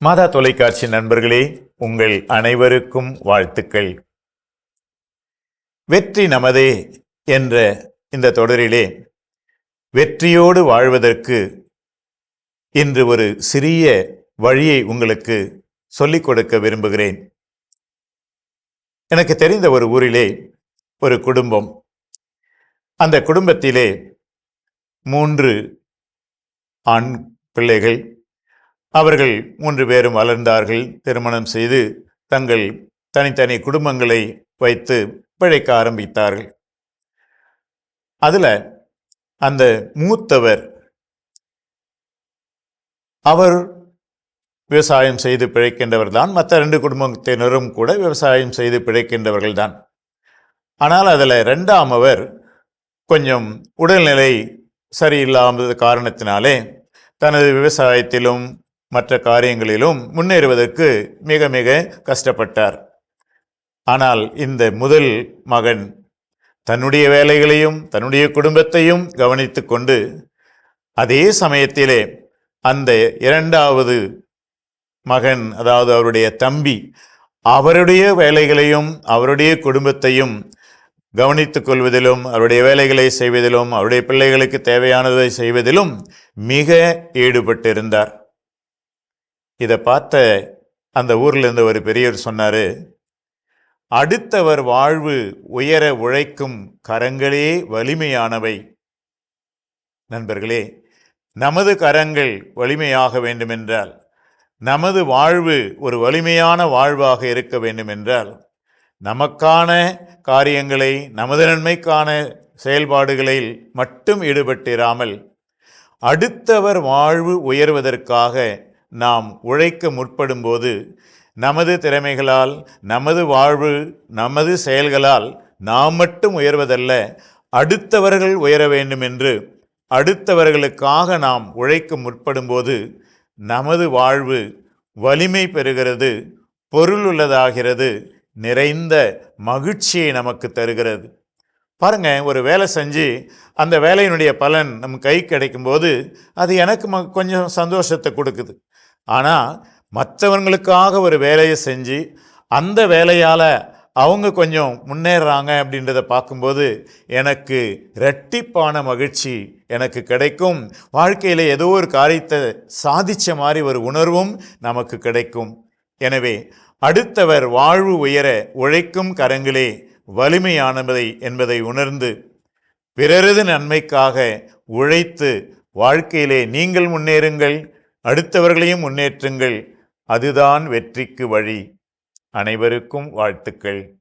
மாதா தொலைக்காட்சி நண்பர்களே உங்கள் அனைவருக்கும் வாழ்த்துக்கள். வெற்றி நமதே என்ற இந்த தொடரிலே வெற்றியோடு வாழ்வதற்கு இன்று ஒரு சிறிய வழியை உங்களுக்கு சொல்லிக் கொடுக்க விரும்புகிறேன். எனக்கு தெரிந்த ஒரு ஊரிலே ஒரு குடும்பம். அந்த குடும்பத்திலே மூன்று ஆண் பிள்ளைகள் அவர்கள் மூன்று பேரும் வளர்ந்தார்கள். திருமணம் செய்து தங்கள் தனித்தனி குடும்பங்களை வைத்து பிழைக்க ஆரம்பித்தார்கள். அதில் அந்த மூத்தவர் அவர் விவசாயம் செய்து பிழைக்கின்றவர் தான். மற்ற ரெண்டு குடும்பத்தினரும் கூட விவசாயம் செய்து பிழைக்கின்றவர்கள் தான். ஆனால் அதில் ரெண்டாம் அவர் கொஞ்சம் உடல்நிலை சரியில்லாமது காரணத்தினாலே தனது விவசாயத்திலும் மற்ற காரியங்களிலும் முன்னேறுவதற்கு மிக மிக கஷ்டப்பட்டார். ஆனால் இந்த முதல் மகன் தன்னுடைய வேலைகளையும் தன்னுடைய குடும்பத்தையும் கவனித்து கொண்டு அதே சமயத்திலே அந்த இரண்டாவது மகன் அதாவது அவருடைய தம்பி அவருடைய வேலைகளையும் அவருடைய குடும்பத்தையும் கவனித்துக் கொள்வதிலும் அவருடைய வேலைகளை செய்வதிலும் அவருடைய பிள்ளைகளுக்கு தேவையானதை செய்வதிலும் மிக ஈடுபட்டிருந்தார். இதை பார்த்த அந்த ஊர்லேருந்து ஒரு பெரியவர் சொன்னார் அடுத்தவர் வாழ்வு உயர உழைக்கும் கரங்களே வலிமையானவை. நண்பர்களே நமது கரங்கள் வலிமையாக வேண்டுமென்றால் நமது வாழ்வு ஒரு வலிமையான வாழ்வாக இருக்க வேண்டுமென்றால் நமக்கான காரியங்களை நமது நன்மைக்கான செயல்பாடுகளில் மட்டும் ஈடுபட்டிராமல் அடுத்தவர் வாழ்வு உயர்வதற்காக நாம் உழைக்க முற்படும்போது நமது திறமைகளால் நமது வாழ்வு நமது செயல்களால் நாம் மட்டும் உயர்வதல்ல அடுத்தவர்கள் உயர வேண்டும் என்று அடுத்தவர்களுக்காக நாம் உழைக்க முற்படும்போது நமது வாழ்வு வலிமை பெறுகிறது பொருள் உள்ளதாகிறது நிறைந்த மகிழ்ச்சியை நமக்கு தருகிறது. பாருங்க ஒரு வேலை செஞ்சு அந்த வேலையினுடைய பலன் நம் கை கிடைக்கும்போது அது எனக்கு ம கொஞ்சம் சந்தோஷத்தை கொடுக்குது. ஆனால் மற்றவங்களுக்காக ஒரு வேலையை செஞ்சு அந்த வேலையால் அவங்க கொஞ்சம் முன்னேறாங்க அப்படின்றத பார்க்கும்போது எனக்கு ரெட்டிப்பான மகிழ்ச்சி எனக்கு கிடைக்கும். வாழ்க்கையில் ஏதோ ஒரு காரியத்தை சாதித்த மாதிரி ஒரு உணர்வும் நமக்கு கிடைக்கும். எனவே அடுத்தவர் வாழ்வு உயர உழைக்கும் கரங்களே வலிமையானவை என்பதை உணர்ந்து பிறரது நன்மைக்காக உழைத்து வாழ்க்கையிலே நீங்கள் முன்னேறுங்கள். அடுத்தவர்களையும் முன்னேற்றுங்கள். அதுதான் வெற்றிக்கு வழி. அனைவருக்கும் வாழ்த்துக்கள்.